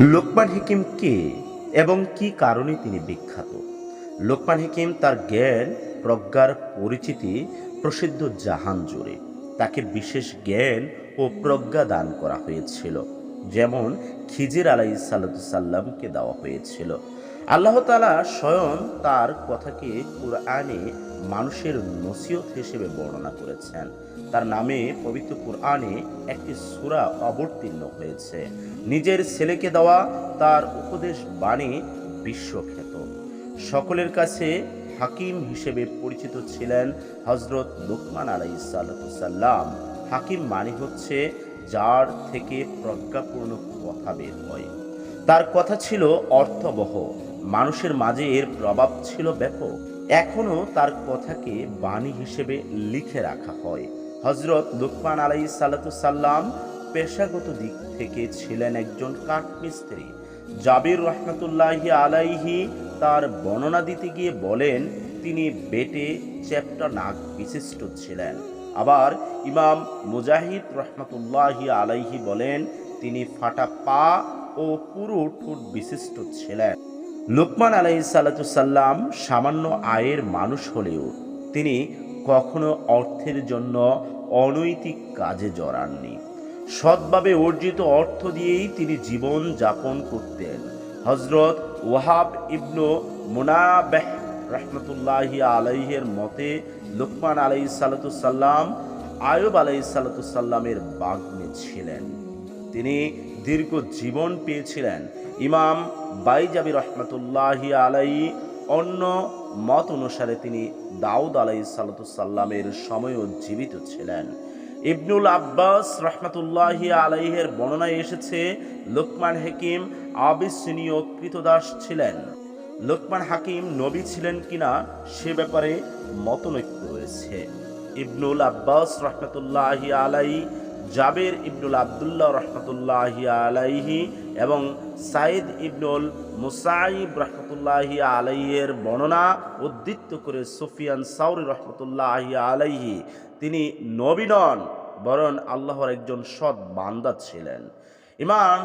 লোকমান হিকিম কে এবং কি কারণে তিনি বিখ্যাত? লোকমান হিকিম তার জ্ঞান, প্রজ্ঞার পরিচিতি প্রসিদ্ধ জাহান জুড়ে তাকে বিশেষ জ্ঞান ও প্রজ্ঞা দান করা হয়েছিল। যেমন খিজির আলাই সাল্লামকে দেওয়া হয়েছিল। আল্লাহ তালা স্বয়ং তার কথাকে কুরআনে মানুষের নসিহত হিসেবে বর্ণনা করেছেন। তার নামে পবিত্র কুরআনে একটি সূরা অবতীর্ণ হয়েছে। নিজের ছেলেকে দেওয়া তার উপদেশ বাণী বিশ্বখ্যাত। সকলের কাছে হাকিম হিসেবে পরিচিত ছিলেন হজরত লুকমান আলাই সাল্লাম হাকিম মানে হচ্ছে যার থেকে প্রজ্ঞাপূর্ণ কথা বের হয়। তার কথা ছিল অর্থবহ। মানুষের মাঝে এর প্রভাব ছিল ব্যাপক। এখনও তার কথাকে বাণী হিসেবে লিখে রাখা হয়। হজরত লুকমান আলাই সাল্লাম পেশাগত দিক থেকে ছিলেন একজন কাঠমিস্ত্রি। জাবির রহমতুল্লাহি আলাইহি তার বর্ণনা দিতে গিয়ে বলেন, তিনি বেটে চ্যাপ্টা নাক বিশিষ্ট ছিলেন। আবার ইমাম মুজাহিদ রহমতুল্লাহি আলাইহি বলেন, তিনি ফাটা পা ও পুরো ঠোঁট বিশিষ্ট ছিলেন। লোকমান আলাই সাল্লাম সামান্য আয়ের মানুষ হলেও তিনি কখনো অর্থের জন্য অনৈতিক কাজে জড়াননি। সৎভাবে অর্জিত অর্থ দিয়েই তিনি জীবন যাপন করতেন। হজরত ওয়াহাব ইবনু মুনাবেহ রহমতুল্লাহি আলাইহের মতে লোকমান আলাই সাল্লাম আয়ুব আলাই সাল্লামের বাগ্নে ছিলেন। তিনি দীর্ঘ জীবন পেয়েছিলেন ইমাম বাইজাবি রহমতুল্লাহি আলাই অন্য মত অনুসারে তিনি দাউদ আলাই সাল্লামের সময়ও জীবিত ছিলেন। ইবনুল আব্বাস রহমতুল্লাহি আলাইহের বর্ণনায় এসেছে, লোকমান হাকিম আবিসিনীয় কৃতদাস ছিলেন। লোকমান হাকিম নবী ছিলেন কিনা সে ব্যাপারে মতনৈক্য রয়েছে। ইবনুল আব্বাস রহমতুল্লাহি আলাই জাবের ইবনুল আবদুল্লাহ রহমতুল্লাহি আলাইহি এবং সাইদ ইবনুল মুসাইব রহমতুল্লাহি আলাইয়ের বর্ণনা উদ্ধৃত করে সুফিয়ান সাউরি রহমতুল্লাহি আলাইহি। তিনি নবী নন, বরং আল্লাহর একজন সৎ বান্দা ছিলেন। ইমাম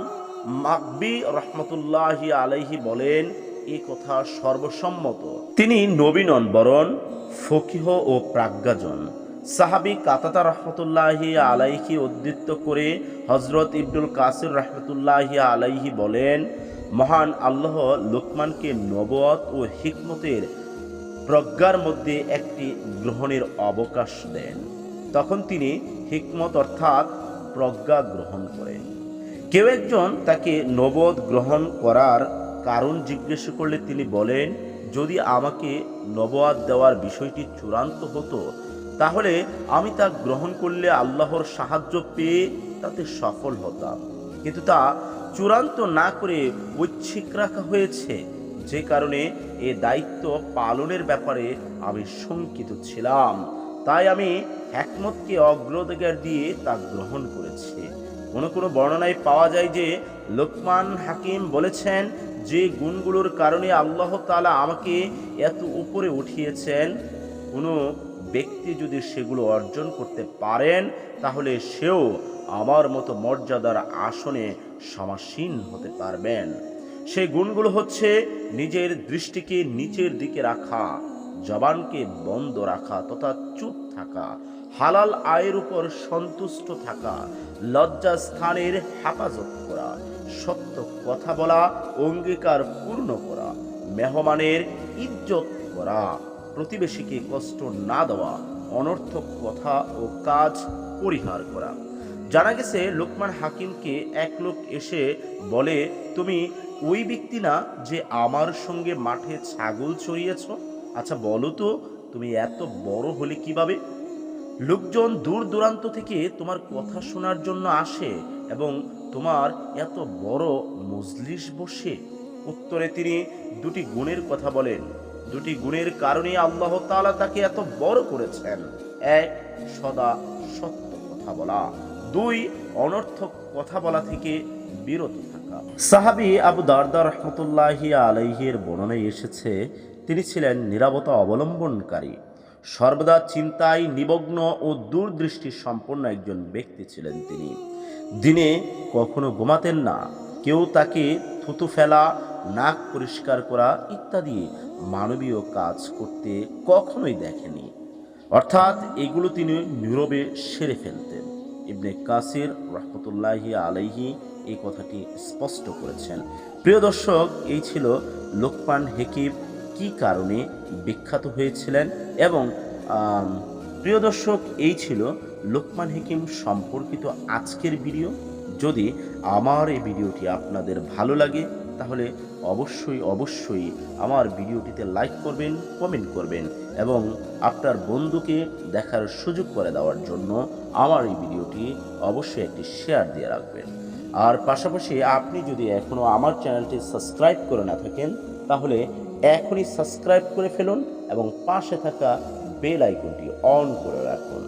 মাকবি রহমতুল্লাহি আলাইহি বলেন এই কথা সর্বসম্মত। তিনি নবী নন, বরং ফকিহ ও প্রাজ্ঞাজন। সাহাবি কাতাতা রহমতুল্লাহি আলাইহি উদ্ধৃত করে হজরত ইবনুল কাসির রহমতুল্লাহি আলাইহি বলেন, মহান আল্লাহ লোকমানকে নবত ও হিকমতের প্রজ্ঞার মধ্যে একটি গ্রহণের অবকাশ দেন। তখন তিনি হিকমত অর্থাৎ প্রজ্ঞা গ্রহণ করেন। কেউ একজন তাকে নবদ গ্রহণ করার কারণ জিজ্ঞেস করলে তিনি বলেন, যদি আমাকে নবয়াদ দেওয়ার বিষয়টি চূড়ান্ত হতো তাহলে আমি তা গ্রহণ করলে আল্লাহর সাহায্য পেয়ে তাতে সফল হতাম। কিন্তু তা চূড়ান্ত না করে ঐচ্ছিক রাখা হয়েছে। যে কারণে এ দায়িত্ব পালনের ব্যাপারে আমি শঙ্কিত ছিলাম। তাই আমি একমতকে অগ্রাধিকার দিয়ে তা গ্রহণ করেছি। কোনো কোনো বর্ণনায় পাওয়া যায় যে লোকমান হাকিম বলেছেন, যে গুণগুলোর কারণে আল্লাহ তাআলা আমাকে এত উপরে উঠিয়েছেন, কোনো ব্যক্তি যদি সেগুলো অর্জন করতে পারেন, তাহলে সেও আমার মতো মর্যাদার আসনে সমাসীন হতে পারবেন। সেই গুণগুলো হচ্ছে নিজের দৃষ্টিকে নিচের দিকে রাখা, জবানকে বন্ধ রাখা তথা চুপ থাকা, হালাল আয়ের উপর সন্তুষ্ট থাকা, লজ্জা স্থানের হেফাজত করা, সত্য কথা বলা, অঙ্গীকার পূর্ণ করা, মেহমানের ইজ্জত করা। প্রতিবেশীকে কষ্ট না দেওয়া, অনর্থক কথা ও কাজ পরিহার করা। জানা গেছে, লোকমান হাকিমকে এক লোক এসে বলে, তুমি ওই ব্যক্তি না যে আমার সঙ্গে মাঠে ছাগল চড়িয়েছ? আচ্ছা বলো তো, তুমি এত বড় হলে কীভাবে? লোকজন দূর দূরান্ত থেকে তোমার কথা শোনার জন্য আসে এবং তোমার এত বড় মজলিস বসে। উত্তরে তিনি দুটি গুণের কথা বলেন। দুটি গুণের কারণে আল্লাহ তাআলা তাকে এত বড় করেছেন। এক, সদা সত্য কথা বলা। দুই, অনর্থক কথা বলা থেকে বিরত থাকা। সাহাবি আবু দারদা রহমতুল্লাহি আলাইহির বর্ণনায় এসেছে, তিনি ছিলেন নিরাপত্তা অবলম্বনকারী। সর্বদা চিন্তায় নিমগ্ন ও দূরদৃষ্টি সম্পন্ন একজন ব্যক্তি ছিলেন তিনি। দিনে কখনো ঘুমাতেন না। কেউ তাকে থুতু ফেলা নাক পরিষ্কার করা ইত্যাদি মানবীয় কাজ করতে কখনোই দেখেনি। অর্থাৎ এগুলো তিনি নীরবে সেরে ফেলতেন। ইবনে কাসির রহমতুল্লাহি আলাইহি এই কথাটি স্পষ্ট করেছেন। প্রিয় দর্শক, এই ছিল লোকমান হেকিম কি কারণে বিখ্যাত হয়েছিলেন এবং প্রিয় দর্শক, এই ছিল লোকমান হেকিম সম্পর্কিত আজকের ভিডিও। যদি আমার এই ভিডিওটি আপনাদের ভালো লাগে, তাহলে অবশ্যই অবশ্যই আমার ভিডিওটিতে লাইক করবেন কমেন্ট করবেন এবং আপনার বন্ধুকে দেখার সুযোগ করে দেওয়ার জন্য আমার এই ভিডিওটি অবশ্যই একটি শেয়ার দিয়ে রাখবেন। আর পাশাপাশি আপনি যদি এখনও আমার চ্যানেলটি সাবস্ক্রাইব করে না থাকেন, তাহলে এখনই সাবস্ক্রাইব করে ফেলুন এবং পাশে থাকা বেল আইকনটি অন করে রাখুন।